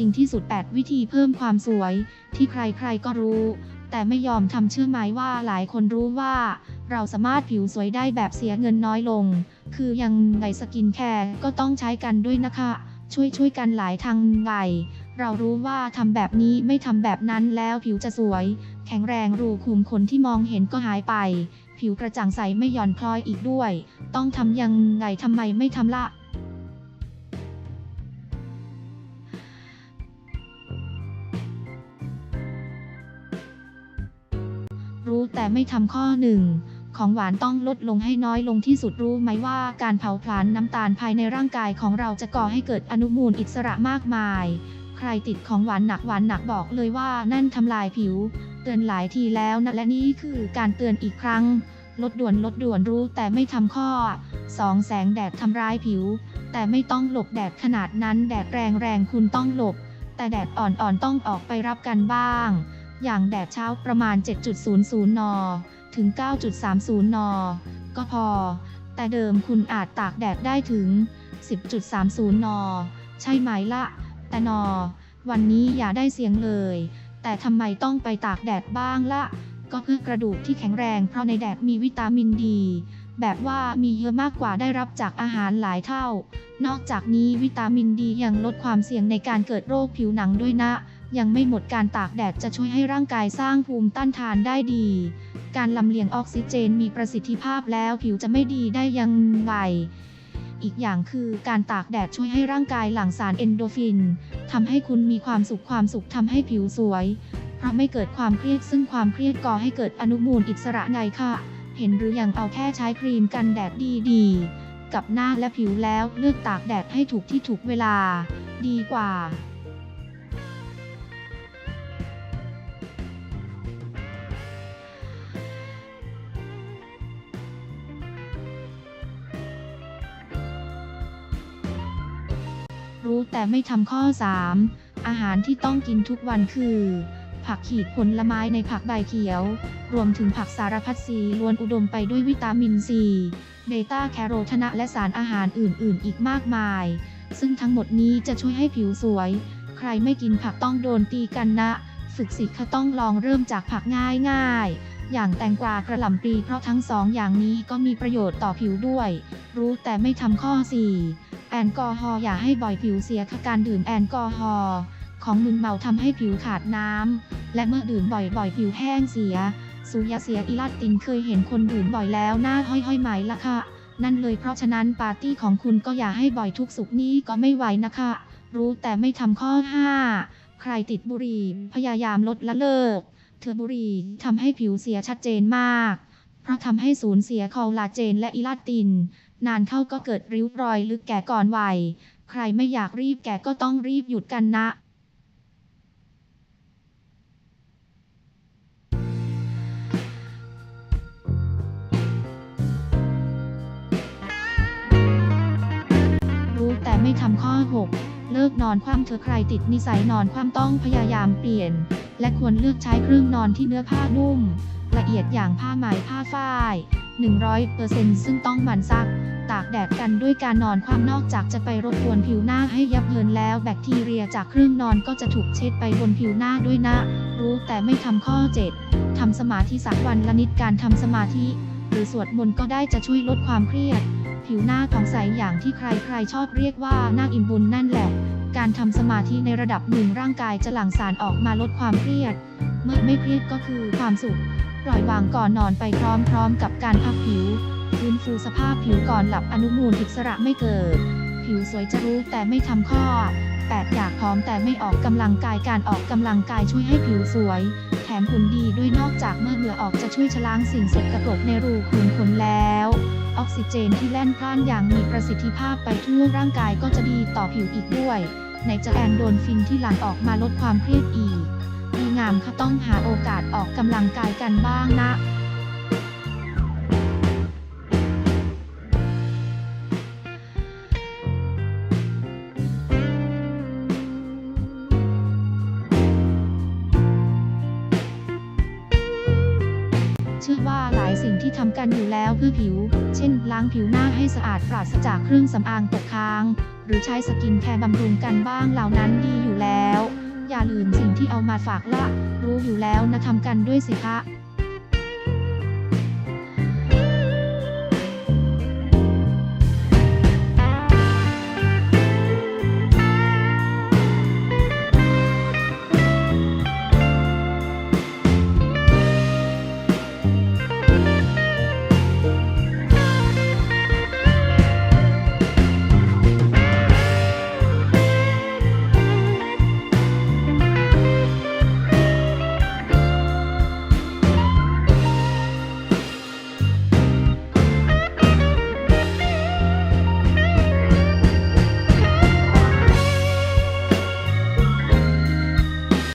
จริงที่สุด 8 วิธีเพิ่มความสวย ที่ใครๆก็รู้ แต่ไม่ยอมทำเชื่อไหมว่าหลายคนรู้ว่า เราสามารถผิวสวยได้แบบเสียเงินน้อยลง คือยังไงสกินแคร์ก็ต้องใช้กันด้วยนะคะ ช่วยช่วยกันหลายทางไงเรารู้ว่าทำแบบนี้ไม่ทำแบบนั้นแล้วผิวจะสวย แข็งแรงรูขุมขนที่มองเห็นก็หายไป ผิวกระจ่างใสไม่หย่อนคล้อยอีกด้วย ต้องทำยังไงทำไมไม่ทำละ รู้แต่ไม่ทำข้อหนึ่งของหวานต้องลดลงให้น้อยลงที่สุดรู้ไหมว่าการเผาผลาญน้ำตาลภายในร่างกายของเราจะก่อให้เกิดอนุมูลอิสระมากมาย ใครติดของหวานหนักหวานหนักบอกเลยว่านั่นทำลายผิว เตือนหลายทีแล้วนะและนี่คือการเตือนอีกครั้ง ลดด่วนลดด่วนรู้แต่ไม่ทำข้อ 2. แสงแดดทำร้ายผิว แต่ไม่ต้องหลบแดดขนาดนั้นแดดแรงแรงคุณต้องหลบ แต่แดดอ่อนๆต้องออกไปรับกันบ้าง อย่างแดดเช้าประมาณ 7.00 น ถึง 9.30 น ก็พอ แต่เดิมคุณอาจตากแดดได้ถึง 10.30 น ใช่ไหมละ แต่นอ วันนี้อย่าได้เสียงเลย แต่ทำไมต้องไปตากแดดบ้างละก็เพื่อกระดูกที่แข็งแรงเพราะในแดดมีวิตามินดี แบบว่ามีเยอะมากกว่าได้รับจากอาหารหลายเท่า นอกจากนี้วิตามินดียังลดความเสี่ยงในการเกิดโรคผิวหนังด้วยนะ ยังไม่หมดการตากแดดจะช่วยให้ร่างกายสร้างภูมิต้านทานได้ดี การลำเลียงออกซิเจนมีประสิทธิภาพแล้วผิวจะไม่ดีได้ยังไง อีกอย่างคือการตากแดดช่วยให้ร่างกายหลั่งสารเอนโดฟินทำให้คุณมีความสุขความสุขทำให้ผิวสวย เพราะไม่เกิดความเครียดซึ่งความเครียดก่อให้เกิดอนุมูลอิสระไงค่ะเห็นหรือยังเอาแค่ใช้ครีมกันแดดดีๆ กับหน้าและผิวแล้วเลือกตากแดดให้ถูกที่ถูกเวลา ดีกว่า รู้แต่ไม่ทำข้อ 3 อาหารที่ต้องกินทุกวันคือ ผักขีดผลไม้ในผักใบเขียว รวมถึงผักสารพัดสีล้วนอุดมไปด้วยวิตามินซีเบต้าแคโรทนะและสารอาหารอื่น ๆ อีกมากมาย ซึ่งทั้งหมดนี้จะช่วยให้ผิวสวย ใครไม่กินผักต้องโดนตีกันนะ ฝึกสิคะต้องลองเริ่มจากผักง่าย ๆ อย่างแตงกวากระหล่ำปลีเพราะทั้งสองอย่างนี้ก็มีประโยชน์ต่อผิวด้วย รู้แต่ไม่ทำข้อ4 แอลกอฮอล์อย่าให้บ่อยผิวเสียค่ะการดื่มแอลกอฮอล์ของมึนเมาทำให้ผิวขาดน้ำและเมื่อดื่มบ่อยๆ ผิวแห้งเสีย สูยาเสียอิลาตินเคยเห็นคนดื่มบ่อยแล้วหน้าห้อยๆไหมละค่ะ นั่นเลยเพราะฉะนั้นปาร์ตี้ของคุณก็อย่าให้บ่อยทุกสุกนี้ก็ไม่ไหวนะคะ รู้แต่ไม่ทำข้อ 5 ใครติดบุหรี่พยายามลดละเลิกเถื่อบุหรี่ทำให้ผิวเสียชัดเจนมาก เพราะทำให้สูญเสียคอลลาเจนและอิลาติน นานเข้าก็เกิดริ้วรอยลึกแก่ก่อนวัย ใครไม่อยากรีบแก่ก็ต้องรีบหยุดกันนะรู้แต่ไม่ทำข้อ 6 เลิกนอนคว่ำเธอใครติดนิสัยนอนคว่ำต้องพยายามเปลี่ยน และควรเลือกใช้เครื่องนอนที่เนื้อผ้านุ่ม ละเอียดอย่างผ้าไหมผ้าฝ้าย 100%ซึ่งต้องหมั่นซัก ตากแดดกันด้วยการนอนคว่ำนอกจากจะไปรบกวนผิวหน้าให้ยับเยินแล้วแบคทีเรียจากเครื่องนอนก็จะถูกเช็ดไปบนผิวหน้าด้วยนะ รู้แต่ไม่ทำข้อ 7ทำสมาธิสักวันละนิดการทำสมาธิ หรือสวดมนต์ก็ได้จะช่วยลดความเครียด ผิวหน้าของใสอย่างที่ใครๆชอบเรียกว่าหน้าอิ่มบุญนั่นแหละ การทำสมาธิในระดับหนึ่งร่างกายจะหลั่งสารออกมาลดความเครียด เมื่อไม่เครียดก็คือความสุข ปล่อยวางก่อนนอนไปพร้อมๆ กับการพักผิว ฟื้นฟูสภาพผิวก่อนหลับอนุมูลอิสระไม่เกิด ผิวสวยจะรู้แต่ไม่ทำข้อ 8 อยากพร้อมแต่ไม่ออกกำลังกายการออกกำลังกายช่วยให้ผิวสวย แถมหุ่นดีด้วยนอกจากเมื่อเหงื่อออกจะช่วยชะล้างสิ่งสกปรกในรูขุมขนแล้ว ออกซิเจนที่แล่นพล่านอย่างมีประสิทธิภาพไปทั่วร่างกายก็จะดีต่อผิวอีกด้วยในจะแอนโดนฟินที่หลั่งออกมาลดความเครียดอีก ดีงามค่ะต้องหาโอกาสออกกำลังกายกันบ้างนะเชื่อว่าหลายสิ่งที่ทำกันอยู่แล้วเพื่อผิว เช่น ล้างผิวหน้าให้สะอาดปราศจากเครื่องสำอางตกค้าง หรือใช้สกินแคร์บำรุงกันบ้างเหล่านั้นดีอยู่แล้ว อย่าลืมสิ่งที่เอามาฝากละ รู้อยู่แล้วนะทำกันด้วยสิคะ